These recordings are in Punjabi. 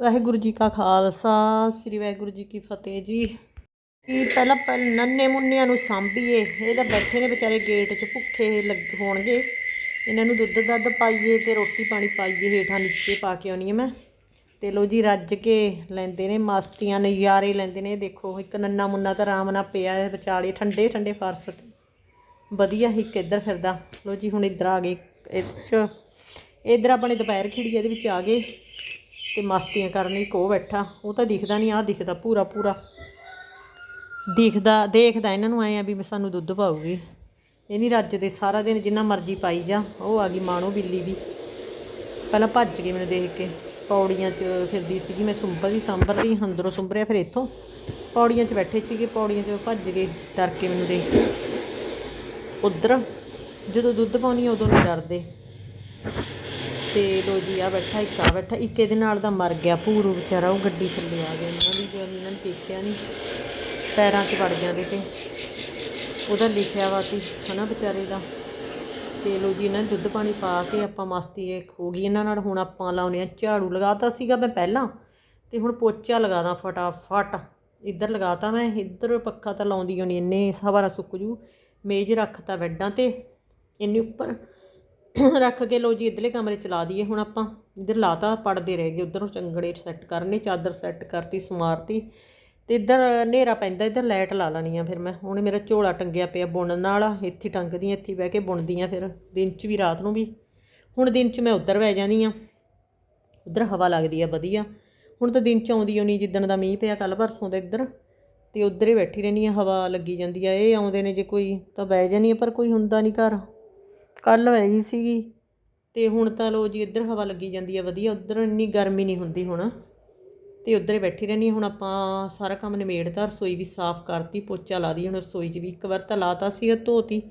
ਵਾਹਿਗੁਰੂ ਜੀ ਕਾ ਖਾਲਸਾ, ਸ੍ਰੀ ਵਾਹਿਗੁਰੂ ਜੀ ਕੀ ਫਤਿਹ ਜੀ। ਕੀ ਪਹਿਲਾਂ ਪ- ਨੰਨੇ ਮੁੰਨਿਆਂ ਨੂੰ ਸਾਂਭੀਏ, ਇਹ ਤਾਂ ਬੈਠੇ ਨੇ ਵਿਚਾਰੇ ਗੇਟ 'ਚ, ਭੁੱਖੇ ਲੱਗ ਹੋਣਗੇ। ਇਹਨਾਂ ਨੂੰ ਦੁੱਧ ਦੱਧ ਪਾਈਏ ਤੇ ਰੋਟੀ ਪਾਣੀ ਪਾਈਏ, ਹੇਠਾਂ ਨੀਚੇ ਪਾ ਕੇ ਆਉਣੀ ਆ ਮੈਂ। ਤੇ ਲੋ ਜੀ, ਰੱਜ ਕੇ ਲੈਂਦੇ ਨੇ ਮਸਤੀਆਂ ਨਜ਼ਾਰੇ ਲੈਂਦੇ ਨੇ। ਦੇਖੋ, ਇੱਕ ਨੰਨਾ ਮੁੰਨਾ ਤਾਂ ਆਰਾਮ ਨਾਲ ਪਿਆ ਹੈ, ਵਿਚਾਲੇ ਠੰਡੇ ਠੰਡੇ ਫਰਸ਼ ਤੇ। ਵਧੀਆ ਇੱਕ ਇੱਧਰ ਫਿਰਦਾ। ਲੋ ਜੀ, ਹੁਣ ਇੱਧਰ ਆ ਗਏ, ਇੱਧਰ ਇੱਧਰ ਆਪਣੇ ਦੁਪਹਿਰ ਖਿੜੀ ਇਹਦੇ ਵਿੱਚ ਆ ਗਏ। ਤੇ ਮਸਤੀਆਂ ਕਰਨ ਇੱਕ ਉਹ ਬੈਠਾ। ਉਹ ਤਾਂ ਦਿਖਦਾ ਨਹੀਂ ਆ ਦਿਖਦਾ ਪੂਰਾ ਪੂਰਾ। ਦਿਖਦਾ, ਦੇਖਦਾ ਇਹਨਾਂ ਨੂੰ ਆਏ ਆ ਵੀ ਸਾਨੂੰ ਦੁੱਧ ਪਾਉਗੀ ਇਹ ਨਹੀਂ ਰੱਜਦੇ ਸਾਰਾ ਦਿਨ ਜਿੰਨਾ ਮਰਜ਼ੀ ਪਾਈ ਜਾ। ਉਹ ਆ ਗਈ ਮਾਣੋ ਬਿੱਲੀ ਵੀ। ਪਹਿਲਾਂ ਭੱਜ ਗਈ ਮੈਨੂੰ ਦੇਖ ਕੇ। ਪੌੜੀਆਂ 'ਚ ਫਿਰਦੀ ਸੀਗੀ, ਮੈਂ ਸੁੰਬਰਦੀ ਸੰਭਰਦੀ ਅੰਦਰੋਂ ਸੁੰਭਰਿਆ ਫਿਰ ਇੱਥੋਂ ਪੌੜੀਆਂ 'ਚ ਬੈਠੇ ਸੀਗੇ, ਪੌੜੀਆਂ 'ਚ ਭੱਜ ਗਏ, ਡਰ ਕੇ ਮੈਨੂੰ ਦੇਖ। ਕੇ ਉਧਰ ਜਦੋਂ ਦੁੱਧ ਪਾਉਣੀ ਉਦੋਂ ਨਹੀਂ ਡਰਦੇ। ਤੇ ਲੋ ਜੀ ਆ ਬੈਠਾ ਇੱਕ ਆ ਬੈਠਾ। ਇੱਕ ਇਹਦੇ ਨਾਲ ਦਾ ਮਰ ਗਿਆ। ਪੂਰੂ ਵਿਚਾਰਾ, ਉਹ ਗੱਡੀ ਥੱਲੇ ਆ ਗਿਆ। ਇਹਨਾਂ ਦੀ ਜਦੋਂ ਇਹਨਾਂ ਨੇ ਦੇਖਿਆ ਨਹੀਂ ਪੈਰਾਂ 'ਚ ਵੜ ਜਾਂਦੇ ਤੇ। ਉਹਦਾ ਲਿਖਿਆ ਵਾ ਤੀ ਹਨਾ ਵਿਚਾਰੇ ਦਾ। ਤੇ ਲੋ ਜੀ, ਇਹਨਾਂ ਨੇ ਦੁੱਧ ਪਾਣੀ ਪਾ ਕੇ ਆਪਾਂ ਮਸਤੀ ਇੱਕ ਹੋ ਗਈ। ਇਹਨਾਂ ਨਾਲ ਹੁਣ ਆਪਾਂ ਲਾਉਨੇ ਆ ਝਾੜੂ। ਲਗਾਤਾ ਸੀਗਾ ਮੈਂ ਪਹਿਲਾਂ। ਤੇ ਹੁਣ ਪੋਚਾ ਲਗਾਦਾ ਫਟਾਫਟ। ਇੱਧਰ ਲਗਾਤਾ ਮੈਂ। ਇੱਧਰ ਪੱਖਾ ਤਾਂ ਲਾਉਂਦੀ ਹੋਣੀ। ਇੰਨੇ ਹਵਾ ਸੁੱਕ ਜੂ। ਮੇਜ਼ ਰੱਖਤਾ ਬੈੱਡਾਂ ਤੇ। ਇੰਨੇ ਉੱਪਰ। ਰੱਖ ਕੇ ਲੋ ਜੀ, ਇਧਰਲੇ ਕਮਰੇ ਚ ਲਾ ਦਈਏ ਹੁਣ ਆਪਾਂ। ਇੱਧਰ ਲਾਤਾ, ਪੜਦੇ ਰਹਿ ਗਏ। ਉਧਰੋਂ ਚੰਗੜੇ ਸੈੱਟ ਕਰਨੇ, ਚਾਦਰ ਸੈੱਟ ਕਰਤੀ, ਸਮਾਰਤੀ। ਤੇ ਇੱਧਰ ਹਨੇਰਾ ਪੈਂਦਾ, ਇੱਧਰ ਲਾਈਟ ਲਾ ਲੈਣੀ ਆ ਫਿਰ ਮੈਂ। ਹੁਣ ਮੇਰਾ ਝੋਲਾ ਟੰਗਿਆ ਪਿਆ ਬੁਣਨ ਵਾਲਾ ਇੱਥੇ ਟੰਗਦੀ ਆ, ਇੱਥੇ ਬਹਿ ਕੇ ਬੁਣਦੀ ਆ ਫਿਰ। ਦਿਨ ਚ ਵੀ, ਰਾਤ ਨੂੰ ਵੀ। ਹੁਣ ਦਿਨ ਚ ਮੈਂ ਉੱਧਰ ਬਹਿ ਜਾਂਦੀ ਆ। ਉੱਧਰ ਹਵਾ ਲੱਗਦੀ ਆ, ਵਧੀਆ। ਹੁਣ ਤਾਂ ਦਿਨ ਚ ਆਉਂਦੀ ਓ ਨਹੀਂ ਜਿੱਦਣ ਦਾ ਮੀਂਹ ਪਿਆ ਕੱਲ ਪਰਸੋਂ ਦਾ ਇੱਧਰ। ਤੇ ਉੱਧਰ ਹੀ ਬੈਠੀ ਰਹਿੰਦੀ ਆ, ਹਵਾ ਲੱਗੀ ਜਾਂਦੀ ਆ। ਇਹ ਆਉਂਦੇ ਨੇ ਜੇ ਕੋਈ ਤਾਂ ਬਹਿ ਜਾਂਦੀ ਆ, ਪਰ ਕੋਈ ਹੁੰਦਾ ਨਹੀਂ ਘਰ। ਕੱਲ ਹੈਗੀ ਸੀਗੀ ਤੇ ਹੁਣ ਤਾਂ ਲੋ ਜੀ ਇੱਧਰ ਹਵਾ ਲੱਗੀ ਜਾਂਦੀ ਆ, ਵਧੀਆ। ਉੱਧਰ ਇੰਨੀ ਗਰਮੀ ਨਹੀਂ ਹੁੰਦੀ ਹੁਣ। ਤੇ ਉੱਧਰ ਹੀ ਬੈਠੀ ਰਹਿੰਦੀ ਹੁਣ ਆਪਾਂ ਸਾਰਾ ਕੰਮ ਨਿਬੇੜਤਾ, ਰਸੋਈ ਵੀ ਸਾਫ਼ ਕਰਤੀ, ਪੋਚਾ ਲਾ ਦੀ ਹੁਣ ਰਸੋਈ 'ਚ ਵੀ ਇੱਕ ਵਾਰ ਤਾਂ ਲਾਤਾ ਸੀਗਾ ਧੋਤੀ।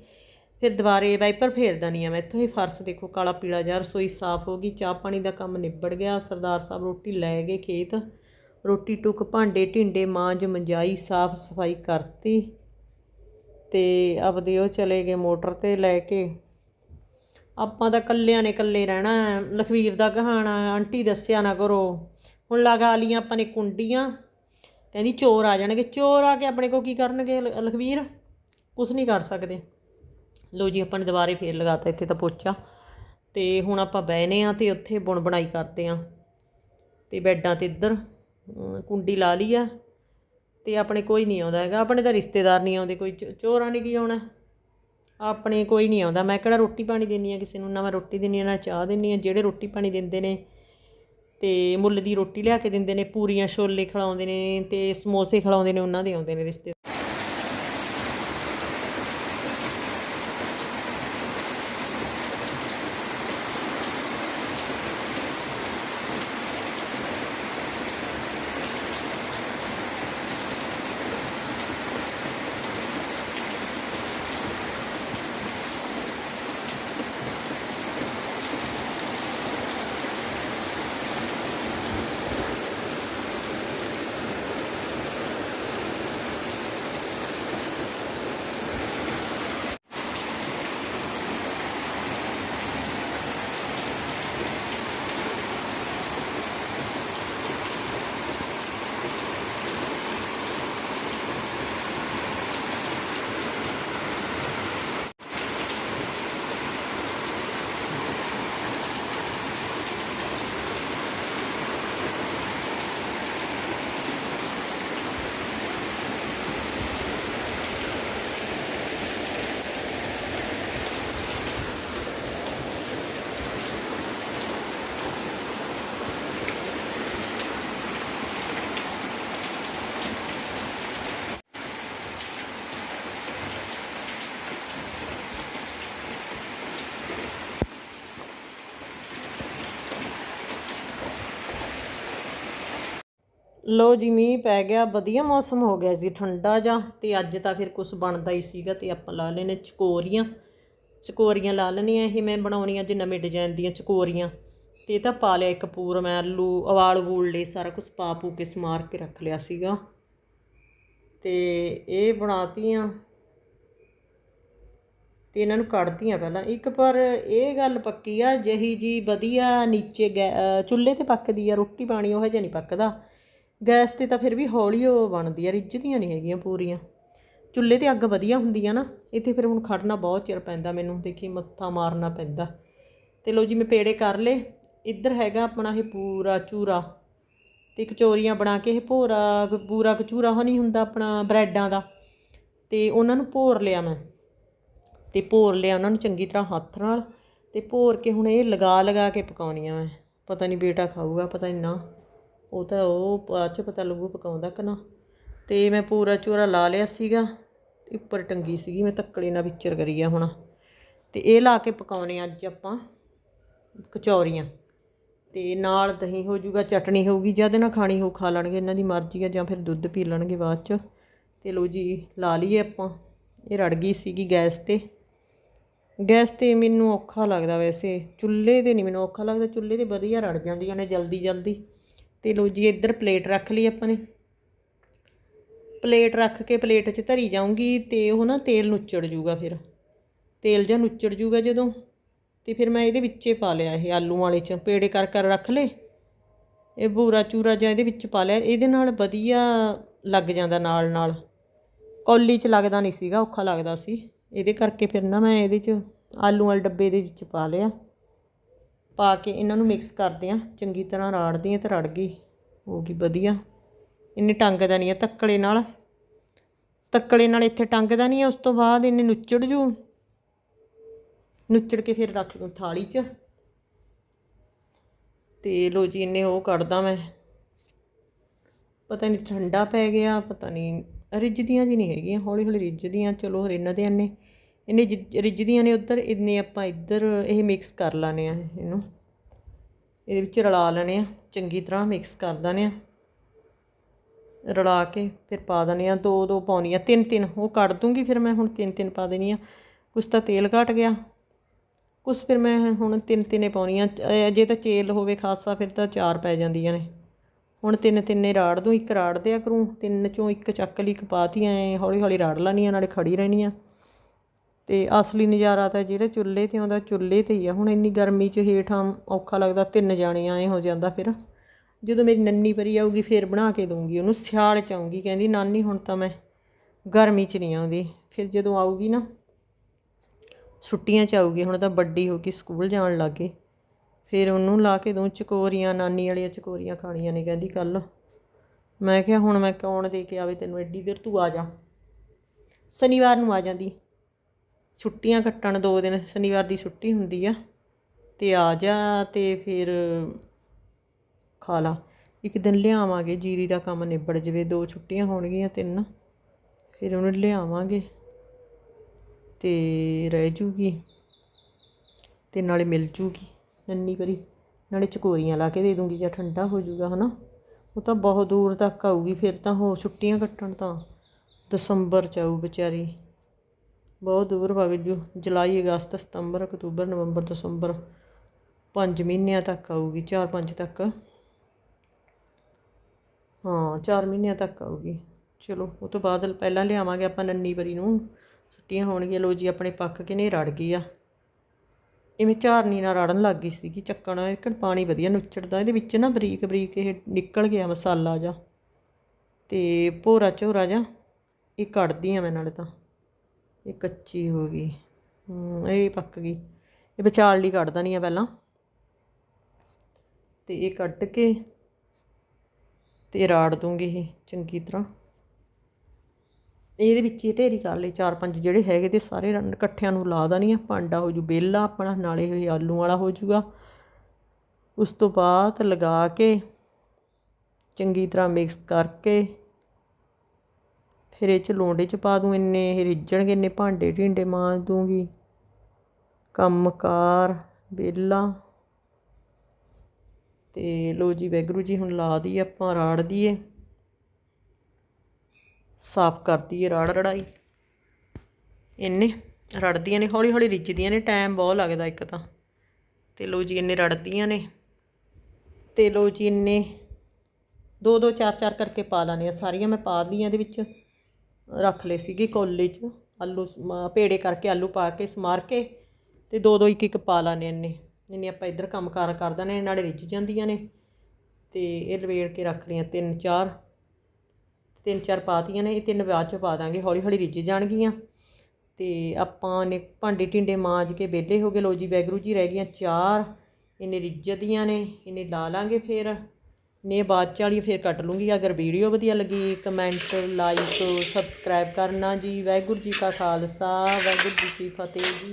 ਫਿਰ ਦੁਬਾਰੇ ਵਾਈਪਰ ਫੇਰਦਾ ਨਹੀਂ ਆ ਮੈਂ, ਇੱਥੋਂ ਹੀ ਫਰਸ਼ ਦੇਖੋ, ਕਾਲਾ ਪੀਲਾ ਜਿਹਾ, ਰਸੋਈ ਸਾਫ਼ ਹੋ ਗਈ, ਚਾਹ ਪਾਣੀ ਦਾ ਕੰਮ ਨਿਬੜ ਗਿਆ, ਸਰਦਾਰ ਸਾਹਿਬ ਰੋਟੀ ਲੈ ਗਏ ਖੇਤ। ਰੋਟੀ ਟੁੱਕ ਭਾਂਡੇ ਢਿੰਡੇ ਮਾਂਜ ਮੰਜਾਈ ਸਾਫ਼ ਸਫ਼ਾਈ ਕਰਤੀ ਤੇ ਆਪਦੇ ਉਹ ਚਲੇ ਗਏ ਮੋਟਰ ਤੇ ਲੈ ਕੇ। ਆਪਾਂ ਤਾਂ ਕੱਲਿਆਂ ਨੇ ਕੱਲੇ ਰਹਿਣਾ ਹੈ। ਲਖਵੀਰ ਦਾ ਕਹਾਣਾ ਆਂਟੀ ਦੱਸਿਆ ਨਾ ਕਰੋ। ਹੁਣ ਲਗਾ ਲੀਆਂ ਆਪਾਂ ਨੇ ਕੁੰਡੀਆਂ। ਕਹਿੰਦੀ ਚੋਰ ਆ ਜਾਣਗੇ। ਚੋਰ ਆ ਕੇ ਆਪਣੇ ਕੋ ਕੀ ਕਰਨਗੇ ਲ- ਲਖਵੀਰ? ਕੁਝ ਨਹੀਂ ਕਰ ਸਕਦੇ। ਲੋ ਜੀ, ਆਪਾਂ ਨੇ ਦੁਬਾਰੇ ਫੇਰ ਲਗਾਤਾ, ਇੱਥੇ ਤਾਂ ਪੋਚਾ। ਤੇ ਹੁਣ ਆਪਾਂ ਬਹਿਨੇ ਆ ਤੇ ਉੱਥੇ ਬੁਣ ਬਣਾਈ ਕਰਦੇ ਆ। ਤੇ ਬੈੱਡਾਂ ਤੇ ਇੱਧਰ ਕੁੰਡੀ ਲਾ ਲਈ ਆ। ਤੇ ਆਪਣੇ ਕੋਈ ਨਹੀਂ ਆਉਂਦਾ ਹੈਗਾ। ਆਪਣੇ ਤਾਂ ਰਿਸ਼ਤੇਦਾਰ ਨਹੀਂ ਆਉਂਦੇ। ਕੋਈ ਚੋ- ਚੋਰਾਂ ਨੇ ਕੀ ਆਉਣਾ? ਆਪਣੇ ਕੋਈ ਨਹੀਂ ਆਉਂਦਾ। ਮੈਂ ਕਿਹੜਾ ਰੋਟੀ ਪਾਣੀ ਦਿੰਦੀ ਆ ਕਿਸੇ ਨੂੰ? ਨਾ ਮੈਂ ਰੋਟੀ ਦਿੰਦੀ ਆ, ਨਾ ਚਾਹ ਦਿੰਦੀ ਆ। ਜਿਹੜੇ ਰੋਟੀ ਪਾਣੀ ਦਿੰਦੇ ਨੇ ਤੇ ਮੁੱਲ ਦੀ ਰੋਟੀ ਲਿਆ ਕੇ ਦਿੰਦੇ ਨੇ, ਪੂਰੀਆਂ ਛੋਲੇ ਖਿਲਾਉਂਦੇ ਨੇ ਤੇ ਸਮੋਸੇ ਖਿਲਾਉਂਦੇ ਨੇ, ਉਹਨਾਂ ਦੇ ਆਉਂਦੇ ਨੇ ਰਿਸ਼ਤੇ ਲੋ ਜੀ, ਮੀਂਹ ਪੈ ਗਿਆ, ਵਧੀਆ ਮੌਸਮ ਹੋ ਗਿਆ ਜੀ, ਠੰਡਾ ਜਾ ਤੇ ਅੱਜ ਤਾਂ ਫਿਰ ਕੁਝ ਬਣਦਾ ਹੀ ਸੀਗਾ ਤੇ ਆਪਾਂ ਲਾ ਲੈਨੇ ਚਕੋਰੀਆਂ। ਚਕੋਰੀਆਂ ਲਾ ਲੈਣੀਆਂ ਇਹ, ਮੈਂ ਬਣਾਉਣੀਆਂ ਜੇ ਨਵੇਂ ਡਿਜ਼ਾਈਨ ਦੀਆਂ ਚਕੋਰੀਆਂ। ਤੇ ਇਹ ਤਾਂ ਪਾ ਲਿਆ ਇੱਕ ਪੂਰ, ਮੈਂ ਆਲੂ ਉਬਾਲ ਉਬੂਲ ਲਏ, ਸਾਰਾ ਕੁਝ ਪਾ ਪੂ ਕੇ ਸਮਾਰ ਕੇ ਰੱਖ ਲਿਆ ਸੀਗਾ। ਤੇ ਇਹ ਬਣਾਤੀਆਂ। ਤੇ ਇਹਨਾਂ ਨੂੰ ਕੱਢਦੀ ਆ ਪਹਿਲਾਂ। ਇੱਕ ਪਰ ਇਹ ਗੱਲ ਪੱਕੀ ਆ, ਜਹੀ ਜੀ ਵਧੀਆ ਨੀਚੇ ਗੈ- ਚੁੱਲ੍ਹੇ ਤੇ ਪੱਕਦੀ ਆ, ਰੋਟੀ ਪਾਣੀ ਉਹ ਜਿਹਾ ਨਹੀਂ ਪੱਕਦਾ। ਗੈਸ ਤੇ ਤਾਂ ਫਿਰ ਵੀ ਹੌਲੀ ਉਹ ਬਣਦੀ ਆ ਰਿੱਝਦੀਆਂ ਨਹੀਂ ਹੈਗੀਆਂ ਪੂਰੀਆਂ। ਚੁੱਲ੍ਹੇ ਤੇ ਅੱਗ ਵਧੀਆ ਹੁੰਦੀ ਆ ਨਾ, ਇੱਥੇ ਫਿਰ ਹੁਣ ਖੜਨਾ ਬਹੁਤ ਚਿਰ ਪੈਂਦਾ ਮੈਨੂੰ, ਦੇਖੀ ਮੱਥਾ ਮਾਰਨਾ ਪੈਂਦਾ। ਤੇ ਲੋ ਜੀ, ਮੈਂ ਪੇੜੇ ਕਰ ਲਏ, ਇੱਧਰ ਹੈਗਾ ਆਪਣਾ ਇਹ ਪੂਰਾ ਚੂਰਾ। ਤੇ ਕਚੋਰੀਆਂ ਬਣਾ ਕੇ ਇਹ ਭੋਰਾ, ਪੂਰਾ ਕਚੂਰਾ ਹੋ ਨਹੀਂ ਹੁੰਦਾ ਆਪਣਾ ਬ੍ਰੈਡਾਂ ਦਾ। ਤੇ ਉਹਨਾਂ ਨੂੰ ਭੋਰ ਲਿਆ ਮੈਂ। ਤੇ ਭੋਰ ਲਿਆ ਉਹਨਾਂ ਨੂੰ ਚੰਗੀ ਤਰ੍ਹਾਂ ਹੱਥ ਨਾਲ। ਤੇ ਭੋਰ ਕੇ ਹੁਣ ਇਹ ਲਗਾ ਲਗਾ ਕੇ ਪਕਾਉਣੀਆਂ ਮੈਂ। ਪਤਾ ਨਹੀਂ ਬੇਟਾ ਖਾਊਗਾ, ਪਤਾ ਨਹੀਂ ਨਾ। ਉਹ ਤਾਂ ਉਹ ਬਾਅਦ ਚ ਪਤਾ ਲੱਗੂ ਪਕਾਉਂਦਾ ਕਿ ਨਾ। ਤੇ ਮੈਂ ਪੂਰਾ ਚੋਰਾ ਲਾ ਲਿਆ ਸੀਗਾ, ਤੇ ਉੱਪਰ ਟੰਗੀ ਸੀਗੀ, ਮੈਂ ਤੱਕੜੇ ਨਾਲ ਵਿਚਰ ਕਰੀ ਆ ਹੁਣ। ਤੇ ਇਹ ਲਾ ਕੇ ਪਕਾਉਣੇ ਅੱਜ ਆਪਾਂ ਕਚੌਰੀਆਂ। ਤੇ ਨਾਲ ਦਹੀਂ ਹੋ ਜਾਊਗਾ ਚਟਣੀ ਹੋਊਗੀ ਜਦ ਨਾਲ ਖਾਣੀ ਹੋ ਖਾ ਲੈਣਗੇ, ਇਹਨਾਂ ਦੀ ਮਰਜ਼ੀ ਆ, ਜਾਂ ਫਿਰ ਦੁੱਧ ਪੀ ਲੈਣਗੇ ਬਾਅਦ ਚ। ਤੇ ਲੋ ਜੀ, ਲਾ ਲਈਏ ਆਪਾਂ। ਇਹ ਰੜ ਗਈ ਸੀਗੀ ਗੈਸ ਤੇ। ਗੈਸ ਤੇ ਮੈਨੂੰ ਔਖਾ ਲੱਗਦਾ ਵੈਸੇ। ਚੁੱਲ੍ਹੇ ਤੇ ਨਹੀਂ, ਮੈਨੂੰ ਔਖਾ ਲੱਗਦਾ, ਚੁੱਲ੍ਹੇ ਤੇ ਵਧੀਆ ਰੜ ਜਾਂਦੀਆਂ ਨੇ ਜਲਦੀ ਜਲਦੀ ਤੇ ਲੋ ਜੀ, ਇੱਧਰ ਪਲੇਟ ਰੱਖ ਲਈ ਆਪਾਂ ਨੇ। ਪਲੇਟ ਰੱਖ ਕੇ ਪਲੇਟ 'ਚ ਧਰੀ ਜਾਊਂਗੀ ਤੇ ਉਹ ਨਾ ਤੇਲ ਨੁੱਚੜ ਜੂਗਾ ਫਿਰ। ਤੇਲ ਜਾਂ ਨੁੱਚੜ ਜੂਗਾ ਜਦੋਂ, ਤੇ ਫਿਰ ਮੈਂ ਇਹਦੇ ਵਿੱਚੇ ਪਾ ਲਿਆ ਇਹ ਆਲੂ ਵਾਲੇ 'ਚ। ਪੇੜੇ ਕਰ ਕਰ ਰੱਖ ਲਏ। ਇਹ ਬੂਰਾ ਚੂਰਾ ਜਾਂ ਇਹਦੇ ਵਿੱਚ ਪਾ ਲਿਆ। ਇਹਦੇ ਨਾਲ ਵਧੀਆ ਲੱਗ ਜਾਂਦਾ ਨਾਲ ਨਾਲ। ਕੌਲੀ 'ਚ ਲੱਗਦਾ ਨਹੀਂ ਸੀਗਾ, ਔਖਾ ਲੱਗਦਾ ਸੀ। ਇਹਦੇ ਕਰਕੇ ਫਿਰ ਨਾ ਮੈਂ ਇਹਦੇ 'ਚ ਆਲੂ ਵਾਲੇ ਡੱਬੇ ਦੇ ਵਿੱਚ ਪਾ ਲਿਆ। ਪਾ ਕੇ ਇਹਨਾਂ ਨੂੰ ਮਿਕਸ ਕਰਦੇ ਆ ਚੰਗੀ ਤਰ੍ਹਾਂ ਰਾੜਦੀ ਆ ਤੇ ਰੜ ਗਈ। ਹੋ ਗਈ ਵਧੀਆ। ਇਹਨੇ ਟੰਗਦਾ ਨਹੀਂ ਆ ਤੱਕੜੇ ਨਾਲ। ਤੱਕੜੇ ਨਾਲ ਇੱਥੇ ਟੰਗਦਾ ਨਹੀਂ ਆ, ਉਸ ਤੋਂ ਬਾਅਦ ਇਹਨੇ ਨੁੱਚੜ ਜੂ। ਨੁੱਚੜ ਕੇ ਫਿਰ ਰੱਖ ਦੂੰ ਥਾਲੀ 'ਚ। ਤੇ ਲੋ ਜੀ ਇਹਨੇ ਉਹ ਕੱਢਦਾ ਮੈਂ। ਪਤਾ ਨਹੀਂ ਠੰਡਾ ਪੈ ਗਿਆ, ਪਤਾ ਨਹੀਂ, ਰਿੱਝਦੀਆਂ ਜੀ ਨਹੀਂ ਹੈਗੀਆਂ। ਹੌਲੀ ਹੌਲੀ ਰਿੱਝਦੀਆਂ। ਚਲੋ ਇਹਨਾਂ ਦੇ ਇਹਨੇ ਇਹਨੇ ਜਿ- ਰਿੱਝਦੀਆਂ ਨੇ ਉੱਧਰ ਇੰਨੇ ਆਪਾਂ ਇੱਧਰ ਇਹ ਮਿਕਸ ਕਰ ਲਾਣੇ ਆ ਇਹਨੂੰ। ਇਹਦੇ ਵਿੱਚ ਰਲਾ ਲੈਣੇ ਆ, ਚੰਗੀ ਤਰ੍ਹਾਂ ਮਿਕਸ ਕਰ ਦਾਨੇ ਆ। ਰਲਾ ਕੇ ਫਿਰ ਪਾ ਦਨੇ ਆ ਦੋ ਦੋ ਪਾਉਣੀਆਂ ਤਿੰਨ ਤਿੰਨ ਉਹ ਕੱਢ ਦੂੰਗੀ ਫਿਰ ਮੈਂ ਹੁਣ ਤਿੰਨ ਤਿੰਨ ਪਾ ਦੇਣੀ ਆ। ਕੁਛ ਤਾਂ ਤੇਲ ਘਟ ਗਿਆ। ਕੁਛ ਫਿਰ ਮੈਂ ਹੁਣ ਤਿੰਨ ਤਿੰਨੇ ਪਾਉਣੀਆਂ, ਅਹ ਜੇ ਤਾਂ ਚੇਲ ਹੋਵੇ ਖਾਸਾ ਫਿਰ ਤਾਂ ਚਾਰ ਪੈ ਜਾਂਦੀਆਂ ਨੇ। ਹੁਣ ਤਿੰਨ ਤਿੰਨੇ ਰਾੜ ਦੂੰ, ਇੱਕ ਰਾੜ ਦਿਆ ਕਰੂੰ, ਤਿੰਨ ਚੋਂ ਇੱਕ ਚੱਕ ਲਈ ਇੱਕ ਪਾਤੀ ਐ ਹੌਲੀ ਹੌਲੀ ਰਾੜ ਲੈਣੀਆਂ, ਨਾਲੇ ਖੜੀ ਰਹਿਣੀਆਂ। ਤੇ ਅਸਲੀ ਨਜ਼ਾਰਾ ਤਾਂ ਜਿਹੜਾ ਚੁੱਲ੍ਹੇ ਤੇ ਆਉਂਦਾ, ਚੁੱਲ੍ਹੇ ਤੇ ਹੀ ਆ। ਹੁਣ ਇੰਨੀ ਗਰਮੀ 'ਚ ਹੇਠਾਂ ਔਖਾ ਲੱਗਦਾ, ਤਿੰਨ ਜਾਣਿਆਂ ਆਏ ਹੋ ਜਾਂਦਾ ਫਿਰ। ਜਦੋਂ ਮੇਰੀ ਨੰਨੀ ਪਰੀ ਆਊਗੀ, ਫਿਰ ਬਣਾ ਕੇ ਦਊਂਗੀ ਉਹਨੂੰ, ਸਿਆਲ ਚ ਆਊਂਗੀ, ਕਹਿੰਦੀ, ਨਾਨੀ, ਹੁਣ ਤਾਂ ਮੈਂ ਗਰਮੀ 'ਚ ਨਹੀਂ ਆਉਂਦੀ। ਫਿਰ ਜਦੋਂ ਆਊਗੀ ਨਾ, ਛੁੱਟੀਆਂ 'ਚ ਆਊਗੀ, ਹੁਣ ਤਾਂ ਵੱਡੀ ਹੋ ਗਈ ਸਕੂਲ ਜਾਣ ਲੱਗੇ। ਫਿਰ ਉਹਨੂੰ ਲਾ ਕੇ ਦੂੰ ਚਕੋਰੀਆਂ, ਨਾਨੀ ਵਾਲੀਆਂ ਚਕੋਰੀਆਂ ਖਾਣੀਆਂ ਨੇ, ਕਹਿੰਦੀ ਕੱਲ ਮੈਂ ਕਿਹਾ, ਹੁਣ ਮੈਂ ਕੌਣ ਦੇ ਕੇ ਆਵੇ ਤੈਨੂੰ, ਐਡੀ ਦੇਰ ਤੂੰ ਆ ਜਾ। ਸ਼ਨੀਵਾਰ ਨੂੰ ਆ ਜਾਂਦੀ। ਛੁੱਟੀਆਂ ਕੱਟਣ ਦੋ ਦਿਨ, ਸ਼ਨੀਵਾਰ ਦੀ ਛੁੱਟੀ ਹੁੰਦੀ ਆ। ਤੇ ਆ ਜਾ ਤੇ ਫਿਰ ਖਾ ਲਾ। ਇੱਕ ਦਿਨ ਲਿਆਵਾਂਗੇ, ਜੀਰੀ ਦਾ ਕੰਮ ਨਿਬੜ ਜਵੇ। ਦੋ ਛੁੱਟੀਆਂ ਹੋਣਗੀਆਂ ਤਿੰਨ, ਫਿਰ ਉਹਨੂੰ ਲਿਆਵਾਂਗੇ ਤੇ ਰਹਿ ਜੂਗੀ ਤੇ ਨਾਲੇ ਮਿਲ ਜੂਗੀ ਨੰਨੀ ਪਰੀ। ਨਾਲੇ ਚਕੋਰੀਆਂ ਲਾ ਕੇ ਦੇ ਦੂੰਗੀ ਜਾਂ ਠੰਡਾ ਹੋ ਜੂਗਾ, ਹਨਾ? ਉਹ ਤਾਂ ਬਹੁਤ ਦੂਰ ਤੱਕ ਆਊਗੀ, ਫਿਰ ਤਾਂ ਹੋ, ਛੁੱਟੀਆਂ ਕੱਟਣ ਤਾਂ ਦਸੰਬਰ ਚ ਆਊ ਵਿਚਾਰੀ। ਬਹੁਤ ਦੂਰ ਵਗ ਜੂ। ਜੁਲਾਈ, ਅਗਸਤ, ਸਤੰਬਰ, ਅਕਤੂਬਰ, ਨਵੰਬਰ, ਦਸੰਬਰ। ਪੰਜ ਮਹੀਨਿਆਂ ਤੱਕ ਆਊਗੀ, ਚਾਰ ਪੰਜ ਤੱਕ। ਹਾਂ, ਚਾਰ ਮਹੀਨਿਆਂ ਤੱਕ ਆਊਗੀ। ਚਲੋ, ਉਹ ਤੋਂ ਬਾਅਦ ਪਹਿਲਾਂ ਲਿਆਵਾਂਗੇ ਆਪਾਂ ਨੰਨੀ ਪਰੀ ਨੂੰ। ਛੁੱਟੀਆਂ ਹੋਣਗੀਆਂ ਲੋ ਜੀ, ਆਪਣੇ ਪੱਕ ਕੇ ਨੇ ਰੜ ਗਈ ਆ। ਇਵੇਂ ਝਾਰਨੀ ਨਾਲ ਰੜਨ ਲੱਗ ਗਈ ਸੀਗੀ, ਚੱਕਣ ਇੱਕ ਪਾਣੀ ਵਧੀਆ ਨੁੱਚੜਦਾ, ਇਹਦੇ ਵਿੱਚ ਨਾ ਬਰੀਕ ਬਰੀਕ ਇਹ ਨਿਕਲ ਗਿਆ ਮਸਾਲਾ ਜਾ ਤੇ ਭੋਰਾ ਝੋਰਾ ਜਾ ਇਹ ਕੱਢਦੀ ਆ ਮੈਂ ਨਾਲੇ ਤਾਂ। ਇਹ ਕੱਚੀ ਹੋ ਗਈ। ਇਹ ਪੱਕ ਗਈ। ਇਹ ਵਿਚਾਲ ਲਈ ਕੱਢ ਦਣੀ ਆ ਪਹਿਲਾਂ। ਤੇ ਇਹ ਕੱਟ ਕੇ ਤੇ ਰਾੜ ਦੂੰਗੀ ਇਹ ਚੰਗੀ ਤਰ੍ਹਾਂ। ਇਹਦੇ ਵਿੱਚ ਹੀ ਢੇਰੀ ਕਰ ਲਈ ਚਾਰ ਪੰਜ ਜਿਹੜੇ ਹੈਗੇ ਤੇ ਸਾਰੇ ਇਕੱਠਿਆਂ ਨੂੰ ਲਾ ਦੇਣੀ ਆ। ਭਾਂਡਾ ਹੋ ਜੂ ਬੇਲਾ ਆਪਣਾ, ਨਾਲੇ ਇਹ ਆਲੂ ਵਾਲਾ ਹੋ ਜੂਗਾ। ਉਸ ਤੋਂ ਬਾਅਦ ਲਗਾ ਕੇ ਚੰਗੀ ਤਰ੍ਹਾਂ ਮਿਕਸ ਕਰਕੇ ਫਿਰ ਇਹ ਚ ਲੋਂਡੇ ਚ ਪਾ ਦੂੰ ਇੰਨੇ, ਇਹ ਰਿੱਝਣਗੇ ਇੰਨੇ ਭਾਂਡੇ ਢਿੰਡੇ ਮਾਂਜ ਦੂੰਗੀ। ਕੰਮ ਕਾਰ ਬੇਲਾ ਤੇ ਲੋ ਜੀ, ਵੈਗਰੂ ਜੀ ਹੁਣ ਲਾ ਦੀ ਆਪਾਂ, ਰਾੜ ਦੀਏ ਸਾਫ਼ ਕਰਦੀ ਹੈ ਰਾੜ ਰੜਾਈ। ਇੰਨੇ ਰੜਦੀਆਂ ਨੇ ਹੌਲੀ ਹੌਲੀ ਰਿੱਝਦੀਆਂ ਨੇ, ਟਾਈਮ ਬਹੁਤ ਲੱਗਦਾ ਇੱਕ ਤਾਂ। ਤੇ ਲੋ ਜੀ, ਇੰਨੇ ਰੜਦੀਆਂ ਨੇ। ਤੇ ਲੋ ਜੀ, ਇੰਨੇ ਦੋ ਦੋ ਚਾਰ ਚਾਰ ਕਰਕੇ ਪਾ ਲਾਣੇ ਆ, ਸਾਰੀਆਂ ਮੈਂ ਪਾ ਲਈਆਂ ਇਹਦੇ ਵਿੱਚ। ਰੱਖ ਲਏ ਸੀਗੇ ਕੋਲੀ 'ਚ, ਆਲੂ ਸਮ- ਪੇੜੇ ਕਰਕੇ ਆਲੂ ਪਾ ਕੇ ਸਮਾਰ ਕੇ ਤੇ ਦੋ ਦੋ ਇੱਕ ਇੱਕ ਪਾ ਲਾਣੇ ਇੰਨੇ। ਇੰਨੇ ਆਪਾਂ ਇੱਧਰ ਕੰਮ ਕਾਰ ਕਰ ਕਰਦਾ ਨੇ, ਨਾਲੇ ਰਿੱਝ ਜਾਂਦੀਆਂ ਨੇ। ਤੇ ਇਹ ਲਵੇੜ ਕੇ ਰੱਖ ਲਈਆਂ ਤਿੰਨ ਚਾਰ। ਤਿੰਨ ਚਾਰ ਪਾਤੀਆਂ ਨੇ, ਇਹ ਤਿੰਨ ਬਾਅਦ ਚ ਪਾ ਦਾਂਗੇ ਹੌਲੀ ਹੌਲੀ ਰਿੱਝ ਜਾਣਗੀਆਂ। ਤੇ ਆਪਾਂ ਨੇ ਭਾਂਡੇ ਢਿੰਡੇ ਮਾਂਜ ਕੇ ਵਿਹਲੇ ਹੋ ਗਏ। ਲੋ ਜੀ, ਵੈਗਰੂ ਜੀ ਰਹਿ ਗਈਆਂ ਚਾਰ। ਇਹਨੇ ਰਿੱਝਦੀਆਂ ਨੇ ਇਹਨੇ ਲਾ ਲਾਂਗੇ ਫਿਰ। ਨੇ ਬਾਅਦ ਚ ਵਾਲੀ ਫਿਰ ਕੱਟ ਲੂੰਗੀ। ਅਗਰ ਵੀਡੀਓ ਵਧੀਆ ਲੱਗੀ, ਕਮੈਂਟ ਲਾਈਕ ਸਬਸਕ੍ਰਾਈਬ ਕਰਨਾ ਜੀ। ਵਾਹਿਗੁਰੂ ਜੀ ਕਾ ਖਾਲਸਾ, ਵਾਹਿਗੁਰੂ ਜੀ ਕੀ ਫਤਿਹ ਜੀ।